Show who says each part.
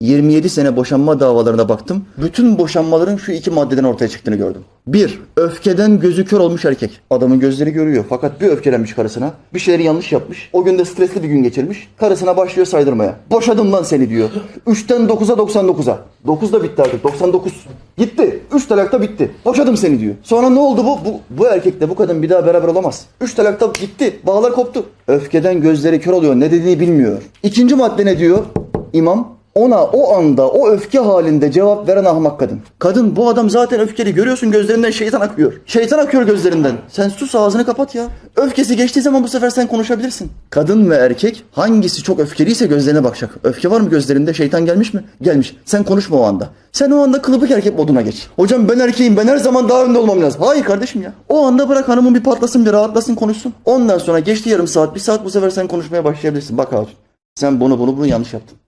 Speaker 1: 27 sene boşanma davalarına baktım. Bütün boşanmaların şu iki maddeden ortaya çıktığını gördüm. Bir, öfkeden gözü kör olmuş erkek. Adamın gözleri görüyor fakat bir öfkelenmiş karısına. Bir şeyleri yanlış yapmış. O gün de stresli bir gün geçirmiş. Karısına başlıyor saydırmaya. Boşadım lan seni diyor. 3'ten 9'a 99'a. 9 da bitti artık 99. Gitti. 3 talakta bitti. Boşadım seni diyor. Sonra ne oldu bu? Bu, bu erkekle bu kadın bir daha beraber olamaz. 3 talakta gitti. Bağlar koptu. Öfkeden gözleri kör oluyor. Ne dediğini bilmiyor. İkinci madde ne diyor? İmam ona o anda o öfke halinde cevap veren ahmak kadın. Kadın bu adam zaten öfkeli görüyorsun gözlerinden şeytan akıyor. Şeytan akıyor gözlerinden. Sen sus ağzını kapat ya. Öfkesi geçtiği zaman bu sefer sen konuşabilirsin. Kadın ve erkek hangisi çok öfkeliyse gözlerine bakacak. Öfke var mı gözlerinde? Şeytan gelmiş mi? Gelmiş. Sen konuşma o anda. Sen o anda kılıbık erkek moduna geç. Hocam ben erkeğim ben her zaman daha önde olmam lazım. Hayır kardeşim ya. O anda bırak hanımın bir patlasın bir rahatlasın konuşsun. Ondan sonra geçti yarım saat bir saat bu sefer sen konuşmaya başlayabilirsin. Bak hatun sen bunu bunu bunu yanlış yaptın.